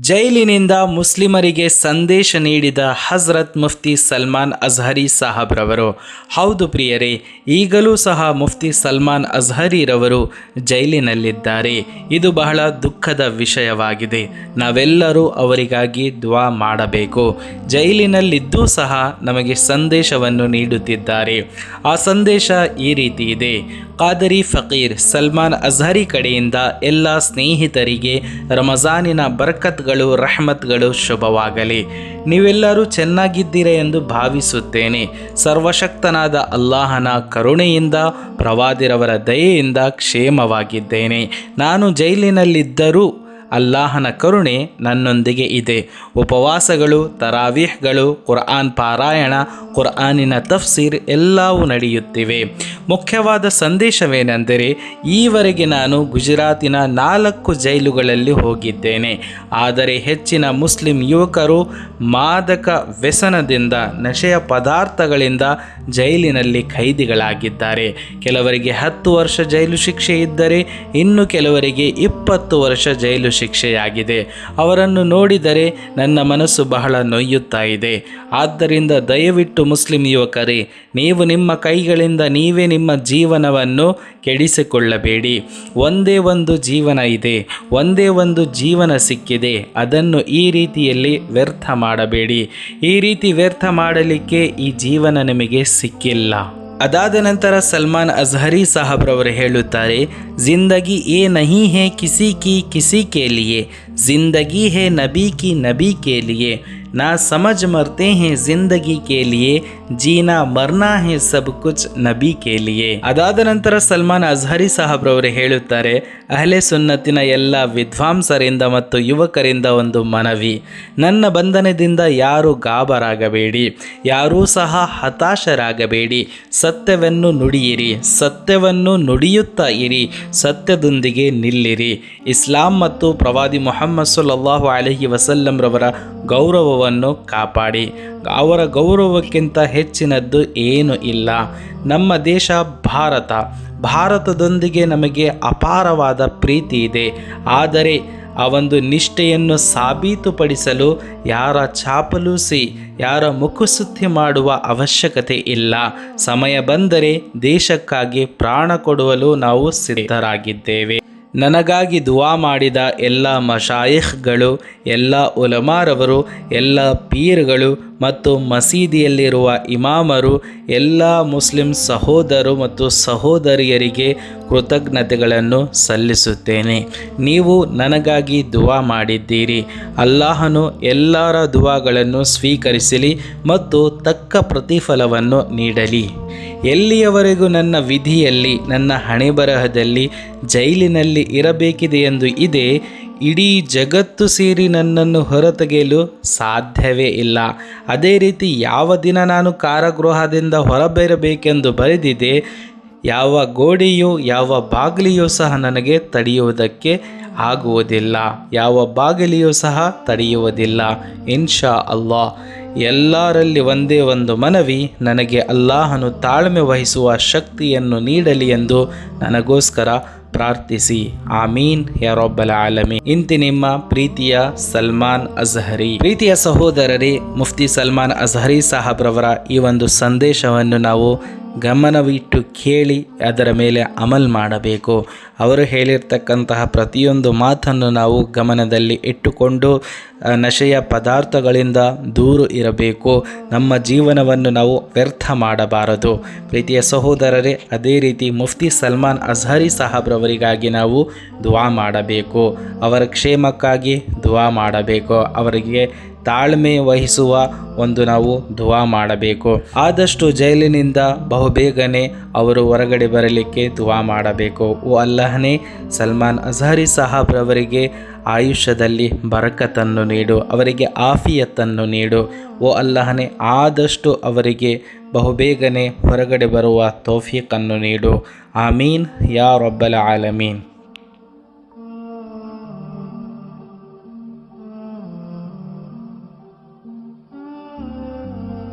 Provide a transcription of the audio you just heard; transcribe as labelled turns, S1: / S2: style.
S1: ಜೈಲಿನಿಂದ ಮುಸ್ಲಿಮರಿಗೆ ಸಂದೇಶ ನೀಡಿದ ಹಜರತ್ ಮುಫ್ತಿ ಸಲ್ಮಾನ್ ಅಜ್ಹರಿ ಸಾಹಬ್ರವರು. ಹೌದು ಪ್ರಿಯರೇ, ಈಗಲೂ ಸಹ ಮುಫ್ತಿ ಸಲ್ಮಾನ್ ಅಜ್ಹರಿರವರು ಜೈಲಿನಲ್ಲಿದ್ದಾರೆ. ಇದು ಬಹಳ ದುಃಖದ ವಿಷಯವಾಗಿದೆ. ನಾವೆಲ್ಲರೂ ಅವರಿಗಾಗಿ ದ್ವಾ ಮಾಡಬೇಕು. ಜೈಲಿನಲ್ಲಿದ್ದೂ ಸಹ ನಮಗೆ ಸಂದೇಶವನ್ನು ನೀಡುತ್ತಿದ್ದಾರೆ. ಆ ಸಂದೇಶ ಈ ರೀತಿ ಇದೆ. ಖಾದರಿ ಫಕೀರ್ ಸಲ್ಮಾನ್ ಅಜ್ಹರಿ ಕಡೆಯಿಂದ ಎಲ್ಲ ಸ್ನೇಹಿತರಿಗೆ ರಮಜಾನಿನ ಬರ್ಕತ್ಗಳು ರಹಮತ್ಗಳು ಶುಭವಾಗಲಿ. ನೀವೆಲ್ಲರೂ ಚೆನ್ನಾಗಿದ್ದೀರಿ ಎಂದು ಭಾವಿಸುತ್ತೇನೆ. ಸರ್ವಶಕ್ತನಾದ ಅಲ್ಲಾಹನ ಕರುಣೆಯಿಂದ ಪ್ರವಾದಿರವರ ದಯೆಯಿಂದ ಕ್ಷೇಮವಾಗಿದ್ದೇನೆ. ನಾನು ಜೈಲಿನಲ್ಲಿದ್ದರೂ ಅಲ್ಲಾಹನ ಕರುಣೆ ನನ್ನೊಂದಿಗೆ ಇದೆ. ಉಪವಾಸಗಳು, ತರಾವೀಹ್ಗಳು, ಕುರ್ಆನ್ ಪಾರಾಯಣ, ಕುರ್ಆನಿನ ತಫ್ಸೀರ್ ಎಲ್ಲವೂ ನಡೆಯುತ್ತಿವೆ. ಮುಖ್ಯವಾದ ಸಂದೇಶವೇನೆಂದರೆ, ಈವರೆಗೆ ನಾನು ಗುಜರಾತಿನ ನಾಲ್ಕು ಜೈಲುಗಳಲ್ಲಿ ಹೋಗಿದ್ದೇನೆ. ಆದರೆ ಹೆಚ್ಚಿನ ಮುಸ್ಲಿಂ ಯುವಕರು ಮಾದಕ ವ್ಯಸನದಿಂದ, ನಶೆಯ ಪದಾರ್ಥಗಳಿಂದ ಜೈಲಿನಲ್ಲಿ ಖೈದಿಗಳಾಗಿದ್ದಾರೆ ಕೆಲವರಿಗೆ ಹತ್ತು ವರ್ಷ ಜೈಲು ಶಿಕ್ಷೆ ಇದ್ದರೆ, ಇನ್ನು ಕೆಲವರಿಗೆ ಇಪ್ಪತ್ತು ವರ್ಷ ಜೈಲು ಶಿಕ್ಷೆಯಾಗಿದೆ. ಅವರನ್ನು ನೋಡಿದರೆ ನನ್ನ ಮನಸ್ಸು ಬಹಳ ನೋಯುತ್ತಾ ಇದೆ. ಆದ್ದರಿಂದ ದಯವಿಟ್ಟು ಮುಸ್ಲಿಂ ಯುವಕರೇ, ನೀವು ನಿಮ್ಮ ಕೈಗಳಿಂದ ನೀವೇ ನಿಮ್ಮ ಜೀವನವನ್ನು ಕೆಡಿಸಿಕೊಳ್ಳಬೇಡಿ. ಒಂದೇ ಒಂದು ಜೀವನ ಇದೆ. ಒಂದೇ ಒಂದು ಜೀವನ ಸಿಕ್ಕಿದೆ. ಅದನ್ನು ಈ ರೀತಿಯಲ್ಲಿ ವ್ಯರ್ಥ ಮಾಡಬೇಡಿ. ಈ ರೀತಿ ವ್ಯರ್ಥ ಮಾಡಲಿಕ್ಕೆ ಈ ಜೀವನ ನಿಮಗೆ ಸಿಕ್ಕಿಲ್ಲ. ಅದಾದ ನಂತರ ಸಲ್ಮಾನ್ ಅಜ್ಹರಿ ಸಾಹಬ್ರವರು ಹೇಳುತ್ತಾರೆ, ಜಿಂದಗಿ ಏ ನಹಿ ಹೇ ಕಿಸಿ ಕಿ ಕಿಸಿ ಕೆ ಲಿಯೆ, ಜಿಂದಗಿ ಹೇ ನಬಿ ಕಿ ನಬಿ ಕೆ ಲಿಯೆ ನಾ ಸಮಜ್ ಮರ್ತೆ ज़िंदगी ಜಿಂದಗಿ लिए ಜೀನಾ ಮರ್ನಾ ಹೇ ಸಬ್ ಕುಚ್ ನಬಿ ಕೆ ಲಿಯೆ. ಅದಾದ ನಂತರ ಸಲ್ಮಾನ್ ಅಜ್ಹರಿ ಸಾಹಬ್ರವರು ಹೇಳುತ್ತಾರೆ, ಅಹಲೆ ಸುನ್ನತಿನ ಎಲ್ಲ ವಿದ್ವಾಂಸರಿಂದ ಮತ್ತು ಯುವಕರಿಂದ ಒಂದು ಮನವಿ. ನನ್ನ ಬಂಧನದಿಂದ ಯಾರು ಗಾಬರಾಗಬೇಡಿ, ಯಾರೂ ಸಹ ಹತಾಶರಾಗಬೇಡಿ. ಸತ್ಯವನ್ನು ನುಡಿಯಿರಿ, ಸತ್ಯವನ್ನು ನುಡಿಯುತ್ತಾ ಇರಿ, ಸತ್ಯದೊಂದಿಗೆ ನಿಲ್ಲಿರಿ. ಇಸ್ಲಾಂ ಮತ್ತು ಪ್ರವಾದಿ ಮೊಹಮ್ಮದ್ ಸುಲ್ಲಾಹು ಅಲಹಿ ವಸಲ್ಲಂರವರ ಗೌರವವನ್ನು ಕಾಪಾಡಿ. ಅವರ ಗೌರವಕ್ಕಿಂತ ಹೆಚ್ಚಿನದ್ದು ಏನು ಇಲ್ಲ. ನಮ್ಮ ದೇಶ ಭಾರತ. ಭಾರತದೊಂದಿಗೆ ನಮಗೆ ಅಪಾರವಾದ ಪ್ರೀತಿ ಇದೆ. ಆದರೆ ಆ ಒಂದು ನಿಷ್ಠೆಯನ್ನು ಸಾಬೀತುಪಡಿಸಲು ಯಾರ ಚಾಪಲೂಸಿ ಯಾರ ಮುಖಸುತ್ತಿ ಮಾಡುವ ಅವಶ್ಯಕತೆ ಇಲ್ಲ. ಸಮಯ ಬಂದರೆ ದೇಶಕ್ಕಾಗಿ ಪ್ರಾಣ ಕೊಡುವಲು ನಾವು ಸಿದ್ಧರಾಗಿದ್ದೇವೆ. ನನಗಾಗಿ ದುವಾ ಮಾಡಿದ ಎಲ್ಲ ಮಶಾಯಿಖ್ಗಳು, ಎಲ್ಲ ಉಲಮಾರವರು, ಎಲ್ಲ ಪೀರ್ಗಳು ಮತ್ತು ಮಸೀದಿಯಲ್ಲಿರುವ ಇಮಾಮರು, ಎಲ್ಲ ಮುಸ್ಲಿಂ ಸಹೋದರು ಮತ್ತು ಸಹೋದರಿಯರಿಗೆ ಕೃತಜ್ಞತೆಗಳನ್ನು ಸಲ್ಲಿಸುತ್ತೇನೆ. ನೀವು ನನಗಾಗಿ ದುವಾ ಮಾಡಿದ್ದೀರಿ. ಅಲ್ಲಾಹನು ಎಲ್ಲರ ದುವಾಗಳನ್ನು ಸ್ವೀಕರಿಸಲಿ ಮತ್ತು ತಕ್ಕ ಪ್ರತಿಫಲವನ್ನು ನೀಡಲಿ. ಎಲ್ಲಿಯವರೆಗೂ ನನ್ನ ವಿಧಿಯಲ್ಲಿ, ನನ್ನ ಹಣೆಬರಹದಲ್ಲಿ, ಜೈಲಿನಲ್ಲಿ ಇರಬೇಕಿದೆ ಎಂದು ಇದೆ, ಇಡೀ ಜಗತ್ತು ಸೇರಿ ನನ್ನನ್ನು ಹೊರತೆಗೆಯಲು ಸಾಧ್ಯವೇ ಇಲ್ಲ. ಅದೇ ರೀತಿ ಯಾವ ದಿನ ನಾನು ಕಾರಾಗೃಹದಿಂದ ಹೊರಬರಬೇಕೆಂದು ಬರೆದಿದೆ, ಯಾವ ಗೋಡೆಯು, ಯಾವ ಬಾಗಿಲಿಯೂ ಸಹ ನನಗೆ ತಡೆಯುವುದಕ್ಕೆ ಆಗುವುದಿಲ್ಲ. ಯಾವ ಬಾಗಿಲಿಯೂ ಸಹ ತಡೆಯುವುದಿಲ್ಲ. ಇನ್ಶಾ ಅಲ್ಲಾ ಎಲ್ಲರಲ್ಲಿ ಒಂದೇ ಒಂದು ಮನವಿ, ನನಗೆ ಅಲ್ಲಾಹನು ತಾಳ್ಮೆ ವಹಿಸುವ ಶಕ್ತಿಯನ್ನು ನೀಡಲಿ ಎಂದು ನನಗೋಸ್ಕರ ಪ್ರಾರ್ಥಿಸಿ. ಆಮೀನ್ ಯಾರೊಬ್ಬಲ ಆಲಮಿ ಇಂತಿ ನಿಮ್ಮ ಪ್ರೀತಿಯ ಸಲ್ಮಾನ್ ಅಜಹರಿ. ಪ್ರೀತಿಯ ಸಹೋದರರೇ, ಮುಫ್ತಿ ಸಲ್ಮಾನ್ ಅಜಹರಿ ಸಾಹಬ್ರವರ ಈ ಒಂದು ಸಂದೇಶವನ್ನು ನಾವು ಗಮನವಿಟ್ಟು ಕೇಳಿ ಅದರ ಮೇಲೆ ಅಮಲ್ ಮಾಡಬೇಕು. ಅವರು ಹೇಳಿರ್ತಕ್ಕಂತಹ ಪ್ರತಿಯೊಂದು ಮಾತನ್ನು ನಾವು ಗಮನದಲ್ಲಿ ಇಟ್ಟುಕೊಂಡು ನಶೆಯ ಪದಾರ್ಥಗಳಿಂದ ದೂರ ಇರಬೇಕು. ನಮ್ಮ ಜೀವನವನ್ನು ನಾವು ವ್ಯರ್ಥ ಮಾಡಬಾರದು. ಪ್ರೀತಿಯ ಸಹೋದರರೇ, ಅದೇ ರೀತಿ ಮುಫ್ತಿ ಸಲ್ಮಾನ್ ಅಜ್ಹರಿ ಸಾಹಬ್ರವರಿಗಾಗಿ ನಾವು ದುವಾ ಮಾಡಬೇಕು. ಅವರ ಕ್ಷೇಮಕ್ಕಾಗಿ ದುವಾ ಮಾಡಬೇಕು. ಅವರಿಗೆ ತಾಳ್ಮೆ ವಹಿಸುವ ಒಂದು ನಾವು ದುವಾ ಮಾಡಬೇಕು. ಆದಷ್ಟು ಜೈಲಿನಿಂದ ಬಹುಬೇಗನೆ ಅವರು ಹೊರಗಡೆ ಬರಲಿಕ್ಕೆ ದುವಾ ಮಾಡಬೇಕು. ಓ ಅಲ್ಲಹನೇ, ಸಲ್ಮಾನ್ ಅಜಹರಿ ಸಾಹಬ್ರವರಿಗೆ ಆಯುಷ್ಯದಲ್ಲಿ ಬರಕತನ್ನು ನೀಡು, ಅವರಿಗೆ ಆಫಿಯತ್ತನ್ನು ನೀಡು. ಓ ಅಲ್ಲಹನೇ, ಆದಷ್ಟು ಅವರಿಗೆ ಬಹುಬೇಗನೆ ಹೊರಗಡೆ ಬರುವ ತೋಫಿಕನ್ನು ನೀಡು. ಆಮೀನ್, ಯಾ ರೊಬ್ಬಲ ಆಲಮೀನ್.